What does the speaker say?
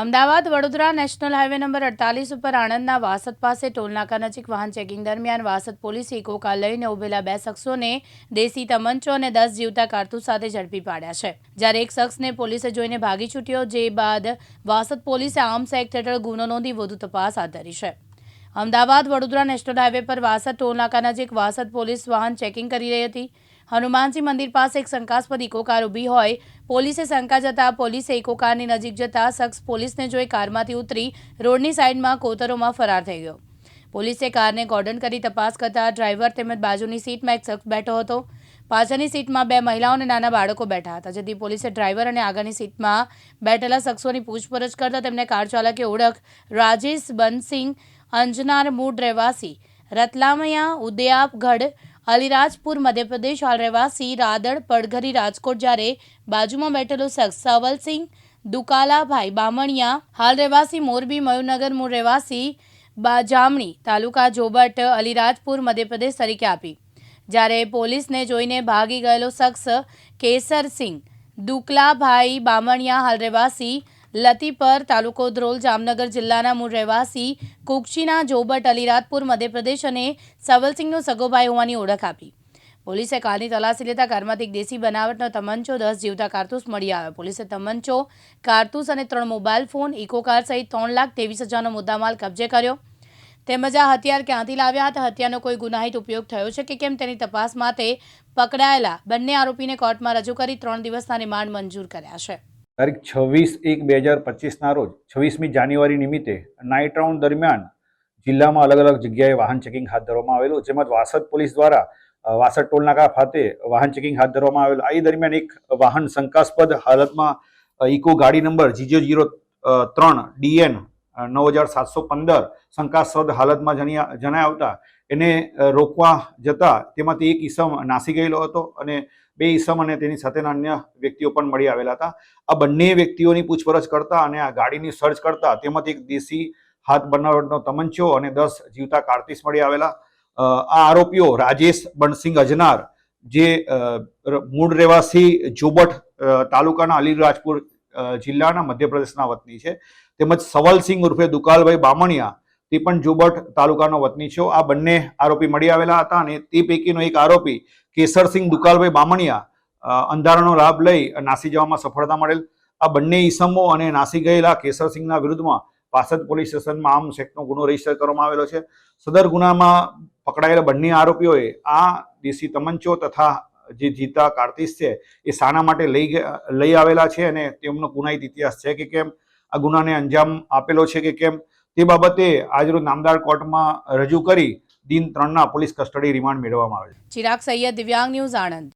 Ahmedabad Vadodara national highway number અડતાલીસ ઉપર આણંદના વાસદ પાસે ટોલનાકા નજીક વાહન ચેકિંગ દરમિયાન વાસદ પોલીસે ઇકો કાર લઈને ઉભેલા બે શખ્સોને દેશી તમંચો અને દસ જીવતા કારતૂસ સાથે ઝડપી પાડ્યા છે. જ્યારે એક શખ્સને પોલીસે જોઈને ભાગી છૂટ્યો, જે બાદ વાસદ પોલીસે આર્મ્સ એક્ટ હેઠળ ગુનો નોંધી વધુ તપાસ હાથ ધરી છે. અમદાવાદ વડોદરા નેશનલ હાઈવે પર વાસદ ટોલનાકા નજીક વાસદ પોલીસ વાહન ચેકિંગ કરી રહી હતી. હનુમાનજી મંદિર પાસે એક શંકાસ્પદ ઇકો કાર ઊભી હોય. પોલીસે શંકા જતા પોલીસે ઇકોકારની નજીક જતા શખ્સ પોલીસને જોઈ કારમાંથી ઉતરી રોડની સાઈડમાં કોતરોમાં ફરાર થઈ ગયો. પોલીસે કારને ગોર્ડન કરી તપાસ કરતા ડ્રાઈવર તેમજ બાજુની સીટમાં એક શખ્સ બેઠો હતો. પાછળની સીટમાં બે મહિલાઓ અને નાના બાળકો બેઠા હતા, જેથી પોલીસે ડ્રાઈવર અને આગળની સીટમાં બેઠેલા શખ્સોની પૂછપરછ કરતા તેમને કાર ચાલકે ઓળખ રાજેશ બનસિંહ અંજનાર મૂળ રહેવાસી, રતલામયા ઉદયાપગઢ અલીરાજપુર, મધ્યપ્રદેશ હાલ રહેવાસી રાદડ, પડઘરી, રાજકોટ જ્યારે બાજુમાં બેઠેલો શખ્સ સવલસિંહ, દુકાલાભાઈ બામણિયા હાલ રહેવાસી મોરબી, મયુરનગર મૂળ રહેવાસી જામણી, તાલુકા જોબટ, અલીરાજપુર, મધ્યપ્રદેશ તરીકે આપી. જ્યારે પોલીસને જોઈને ભાગી ગયેલો શખ્સ કેસરસિંહ, દુકલાભાઈ બામણિયા હાલ રહેવાસી લતીપર તાલુકો ધ્રોલ જામનગર જિલ્લાના મૂળ રહેવાસી કુકચીના જોબટ અલીરાતપુર મધ્યપ્રદેશ અને સવલસિંહનો સગોભાઈ હોવાની ઓળખ આપી. પોલીસે કારની તલાશી લેતા કારમાંથી એક દેશી બનાવટનો તમંચો દસ જીવતા કારતૂસ મળી આવ્યો. પોલીસે તમંચો, કારતૂસ અને ત્રણ મોબાઈલ ફોન, ઇકો કાર સહિત ત્રણ લાખ ત્રેવીસ હજારનો મુદ્દામાલ કબજે કર્યો. તેમજ આ હથિયાર ક્યાંથી લાવ્યા હતા? હત્યાનો કોઈ ગુનાહિત ઉપયોગ થયો છે કે કેમ? તેની તપાસ માટે પકડાયેલા બંને આરોપીને કોર્ટમાં રજૂ કરી ત્રણ દિવસના રિમાન્ડ મંજૂર કર્યા છે. તારીખ છવ્વીસ એક બે હજાર પચીસના રોજ, છવ્વીસમી જાન્યુઆરી નિમિત્તે નાઇટ રાઉન્ડ દરમિયાન જિલ્લામાં અલગ અલગ જગ્યાએ વાહન ચેકિંગ હાથ ધરવામાં આવેલું, જેમાં વાસદ પોલીસ દ્વારા વાસદ ટોલનાકા ખાતે વાહન ચેકિંગ હાથ ધરવામાં આવેલું. આ દરમિયાન એક વાહન શંકાસ્પદ હાલતમાં ઇકો ગાડી નંબર જીજો જીરો ત્રણ ડીએન નવ હજાર સાતસો પંદર શંકાસ્પદ હાલતમાં જણાય આવતા એને રોકવા જતા તેમાંથી એક ઈસમ નાસી ગયેલો હતો અને બે ઈસમ અને તેની સાથેના અન્ય વ્યક્તિઓ પણ મળી આવેલા હતા. આ બંને વ્યક્તિઓની પૂછપરછ કરતા અને આ ગાડીની સર્ચ કરતા તેમાંથી એક દેશી હાથ બનાવટનો તમંચો અને દસ જીવતા કાર્તીસ મળી આવેલા. આ આરોપીઓ રાજેશ બણસિંહ અજનાર, જે મૂળ રહેવાસી જોબટ તાલુકાના અલીરાજપુર જિલ્લાના મધ્યપ્રદેશના વતની છે. તેમજ સવલસિંહ ઉર્ફે દુકાલભાઈ બામણિયા તે પણ જુબટ તાલુકાનો વતની છે. આ બંને આરોપી મળી આવેલા હતા અને તે પૈકીનો એક આરોપી કેસરસિંહ દુકાલભાઈ બામણિયા અંધારાનો લાભ લઈ નાસી જવામાં સફળતા મળેલ. આ બંને ઈસમો અને નાસી ગયેલા કેસરસિંહના વિરુદ્ધમાં પાસદ પોલીસ સ્ટેશનમાં આમ સેક્ટનો ગુનો રજિસ્ટર કરવામાં આવેલો છે. સદર ગુનામાં પકડાયેલા બંને આરોપીઓએ આ દેશી તમંચો તથા જે જીતા કાર્તિસ છે એ શાના માટે લઈ લઈ આવેલા છે અને તેમનો ગુનાહિત ઇતિહાસ છે કે કેમ? આ ગુનાને અંજામ આપેલો છે કે કેમ? તે બાબતે આજરોજ નામદાર કોર્ટમાં રજૂ કરી દિન ત્રણના પોલીસ કસ્ટડી રિમાન્ડ મેળવવામાં આવે છે. ચિરાગ સૈયદ, દિવ્યાંગ ન્યૂઝ આણંદ.